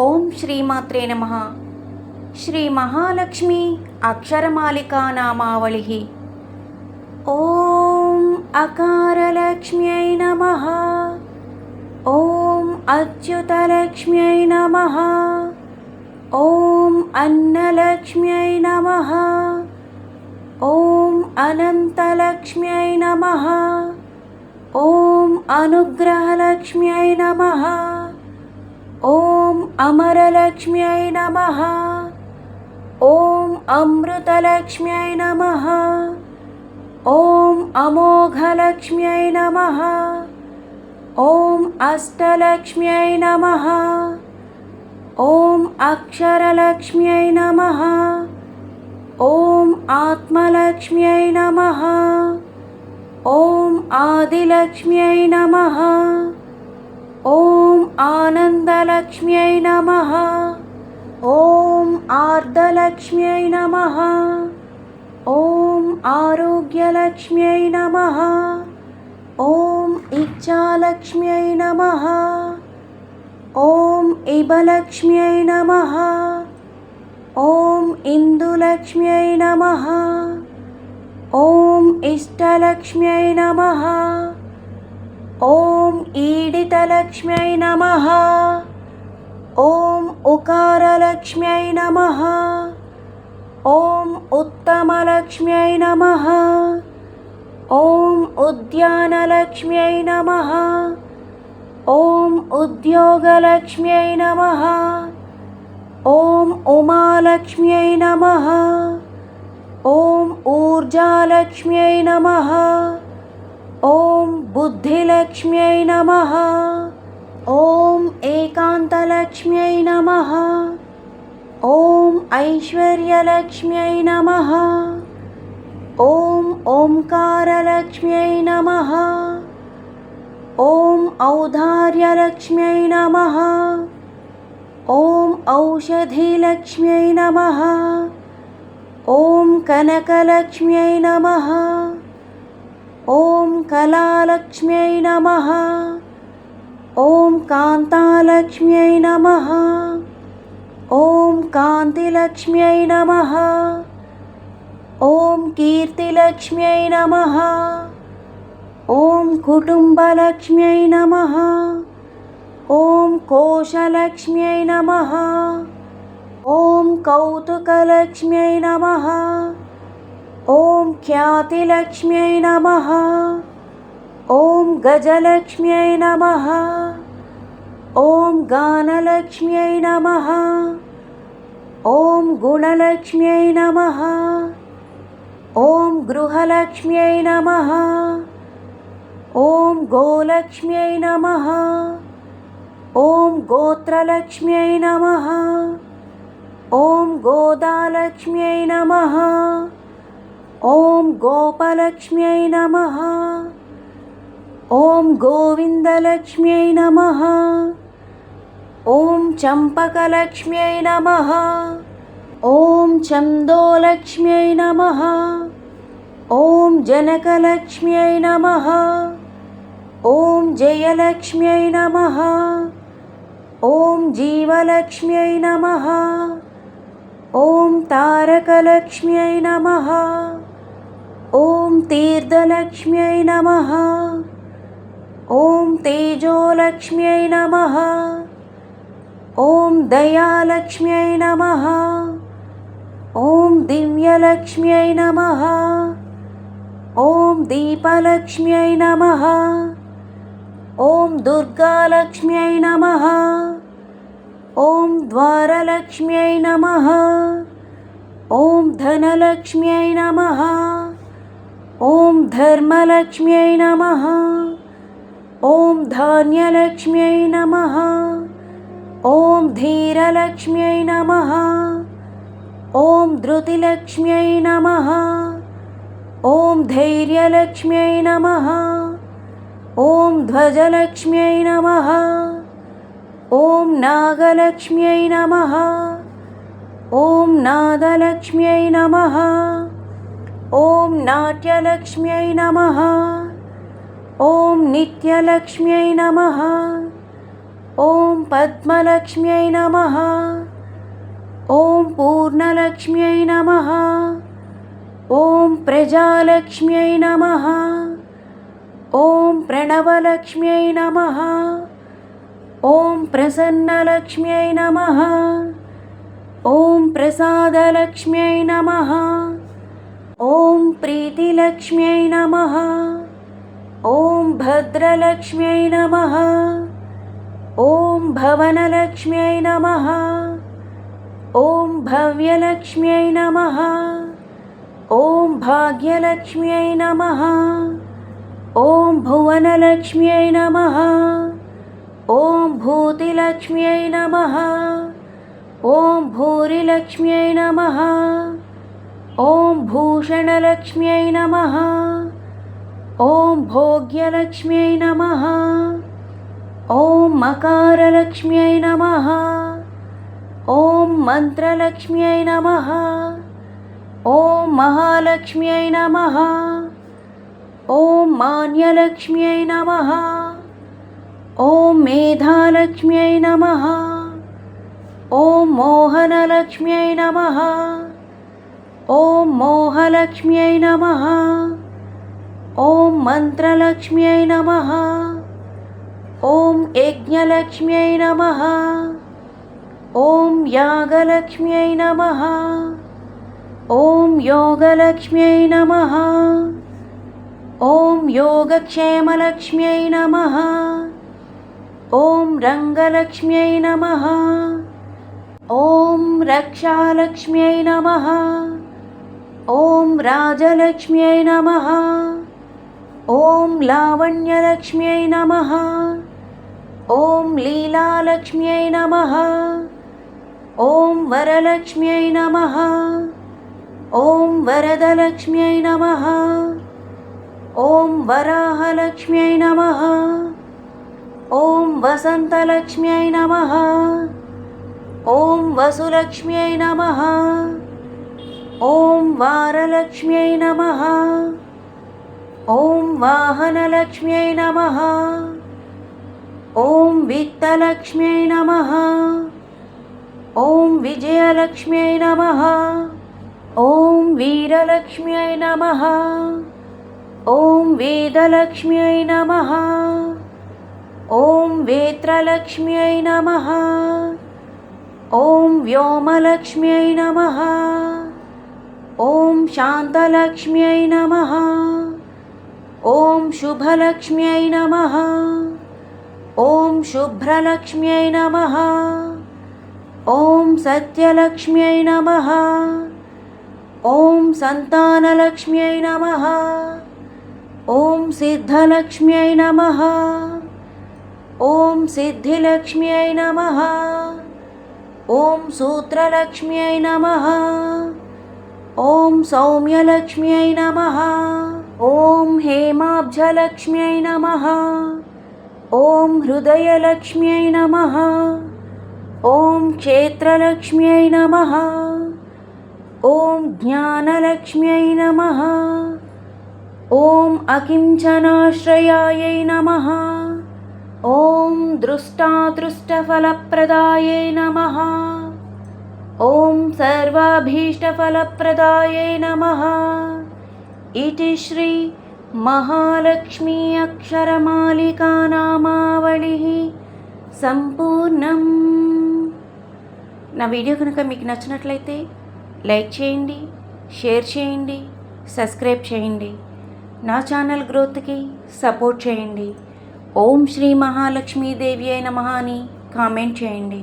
ఓం శ్రీమాత్రే నమ. శ్రీ మహాలక్ష్మి అక్షరమాలికా నామావళి. ఓం అకారలక్ష్మ్యై నమ. ఓం అచ్యుతలక్ష్మ్యై నమ. ఓం అన్నలక్ష్మ్యై నమ. ఓం అనంతలక్ష్మ్యై నమ. ఓం అనుగ్రహలక్ష్మ్యై నమ. ఓం అమరలక్ష్మ్యై నమ. ఓం అమృతలక్ష్మ్యై నమ. ఓం అమోఘలక్ష్మ్యై నమ. ఓం అష్టలక్ష్మ్యై నమ. ఓం అక్షరలక్ష్మ్యై నమ. ఓం ఆత్మలక్ష్మ్యై నమ. ఓం ఆదిలక్ష్మ్యై నమ. ఓం ఆనందలక్ష్మ్యై నమ. ఓం ఆర్ధలక్ష్మ్యై నమ. ఓం ఆరోగ్యలక్ష్మ్యై నమ. ఓం ఇచ్చాలక్ష్మ్యై నమ. ఓం ఇబలక్ష్మ్యై నమ. ఓం ఇందులక్ష్మ్యై నమ. ఓం ఇష్టలక్ష్మ్యై నమ. ఓం ఈడ ఈడితలక్ష్మ్యై నమ ఓం ఉకారలక్ష్మ్యై నమ ఓం ఉత్తమలక్ష్మ్యై నమ ఓం ఉద్యానలక్ష్మ్యై నమ ఓం ఉద్యోగలక్ష్మ్యై నమ ఓం ఉమాలక్ష్మ్యై నమ ఓం ఊర్జాలక్ష్మ్యై నమ ఓం బుద్ధిలక్ష్మ్యై నమ. ఓం ఏకాంతలక్ష్మ్యై నమ. ఓం ఐశ్వర్యలక్ష్మ్యై నమ. ఓం ఓంకారలక్ష్మ్యై నమ. ఓం ఔదార్యలక్ష్మ్యై నమ. ఓం ఔషధిలక్ష్మ్యై నమ. ఓం కనకలక్ష్మ్యై నమ. ఓం కళాలక్ష్మ్యై నమ. ఓం కాంతాలక్ష్మ్యై నమ. ఓం కాంతిలక్ష్మ్యై నమ. ఓం కీర్తిలక్ష్మ్యై నమ. ఓం కుటుంబలక్ష్మ్యై నమ. ఓం కోశలక్ష్మ్యై నమ. ఓం కౌతుకలక్ష్మ్యై నమ. ఓం ఖ్యాతిలక్ష్మ్యై నమ. ఓం గజలక్ష్మ్యై నమ. ఓం గానలక్ష్మ్యై నమ. ఓం గుణలక్ష్మ్యై నమ. ఓం గృహలక్ష్మ్యై నమ. ఓం గోలక్ష్మ్యై నమ. ఓం గోత్రలక్ష్మ్యై నమ. ఓం గోదాలక్ష్మ్యై నమ. ఓం గోపలక్ష్మ్యై నమ. ఓం గోవిందలక్ష్మ్యై నమ. ఓం చంపకలక్ష్మ్యై నమ. ఓం చందోలక్ష్మ్యై నమ. ఓం జనకలక్ష్మ్యై నమ. ఓం జయలక్ష్మ్యై నమ. ఓం జీవలక్ష్మ్యై నమ. ఓం తారకలక్ష్మ్యై నమ. ఓం తీర్థలక్ష్మ్యై నమ. ఓం తేజోలక్ష్మ్యై నమ. ఓం దయాలక్ష్మ్యై నమ. ఓం దివ్యలక్ష్మ్యై నమ. ఓం దీపలక్ష్మ్యై నమ. ఓం దుర్గాలక్ష్మ్యై నమ. ఓం ద్వారలక్ష్మ్యై నమ. ఓం ధనలక్ష్మ్యై నమ. ఓం ధర్మలక్ష్మ్యై నమ. ఓం ధాన్యలక్ష్మ్యై నమ. ఓం ధీరలక్ష్మ్యై నమ. ఓం ధృతిలక్ష్మ్యై నమ. ఓం ధైర్యలక్ష్మ్యై నమ. ఓం ధ్వజలక్ష్మ్యై నమ. ఓం నాగలక్ష్మ్యై నమ. ఓం నాదలక్ష్మ్యై నమ. ఓం నాట్యలక్ష్మ్యై నమ. ఓం నిత్యలక్ష్మ్యై నమ. ఓం పద్మలక్ష్మ్యై నమ. ఓం పూర్ణలక్ష్మ్యై నమ. ఓం ప్రజాలక్ష్మ్యై నమ. ఓం ప్రణవలక్ష్మ్యై నమ. ॐ प्रसन्नलक्ष्म्यै नमः। ॐ प्रसादलक्ष्म्यै नमः। ॐ प्रीतिलक्ष्म्यै नमः। ॐ भद्रलक्ष्म्यै नमः। ॐ भवनलक्ष्म्यै नमः। ॐ भव्यलक्ष्म्यै नमः। ॐ भाग्यलक्ष्म्यै नमः। ॐ भुवनलक्ष्म्यै नमः। ॐ भूतिलक्ष्म्यै नमः। ॐ भूरिलक्ष्म्यै नमः। ॐ भूषणलक्ष्म्यै नमः। ॐ भोग्यलक्ष्म्यै नमः। ॐ मकारलक्ष्म्यै नमः। ॐ मन्त्रलक्ष्म्यै नमः। ॐ महालक्ष्म्यै नमः। ॐ मान्यलक्ष्म्यै नमः। ఓం మేధాలక్ష్మ్యై నమ. ఓం మోహనలక్ష్మ్యై నమ. ఓం మోహలక్ష్మ్యై నమ. ఓం మంత్రలక్ష్మ్యై నమ. ఓం యజ్ఞలక్ష్మ్యై నమ. ఓం యాగలక్ష్మ్యై నమ. ఓం యోగలక్ష్మ్యై నమ. ఓం యోగక్షేమలక్ష్మ్యై నమ. ॐ रङ्गलक्ष्म्यै नमः। ॐ रक्षालक्ष्म्यै नमः। ॐ राजलक्ष्म्यै नमः। ॐ लावण्यलक्ष्म्यै नमः। ॐ लीलालक्ष्म्यै नमः। ॐ वरलक्ष्म्यै नमः। ॐ वरदलक्ष्म्यै नमः। ॐ वराहलक्ष्म्यै नमः ॐ वसन्तलक्ष्म्यै नमः। ॐ वसुलक्ष्म्यै नमः। ॐ वारलक्ष्म्यै नमः। ॐ वाहनलक्ष्म्यै नमः। ॐ वित्तलक्ष्म्यै नमः। ॐ विजयलक्ष्म्यै नमः। ॐ वीरलक्ष्म्यै नमः। ॐ वेदलक्ष्म्यै नमः ॐ वेत्रलक्ष्म्यै नमः ॐ व्योमलक्ष्म्यै नमः ॐ शान्तलक्ष्म्यै नमः ॐ शुभलक्ष्म्यै नमः ॐ शुभ्रलक्ष्म्यै नमः ॐ सत्यलक्ष्म्यै नमः ॐ सन्तानलक्ष्म्यै नमः ॐ सिद्धलक्ष्म्यै नमः ఓం సిద్ధిలక్ష్మ్యై నమ. ఓం సూత్రలక్ష్మ్యై నమ. ఓం సౌమ్యలక్ష్మ్యై నమ. ఓం హేమాబ్జలక్ష్మ్యై నమ. ఓం హృదయలక్ష్మ్యై నమ. ఓం క్షేత్రలక్ష్మ్యై నమ. ఓం జ్ఞానలక్ష్మ్యై నమ. ఓం అకించనాశ్రయాయై నమ. దృష్టాదృష్టఫలప్రదాయే నమ. ఓం సర్వాభీష్టఫలప్రదాయే నమ. ఇది శ్రీ మహాలక్ష్మీ అక్షరమాలికానామావళి. సంపూర్ణం. నా వీడియో కనుక మీకు నచ్చినట్లయితే లైక్ చేయండి షేర్ చేయండి సబ్స్క్రైబ్ చేయండి. నా ఛానల్ గ్రోత్కి సపోర్ట్ చేయండి. ఓం శ్రీ మహాలక్ష్మీదేవి అయిన మహాని కామెంట్ చేయండి.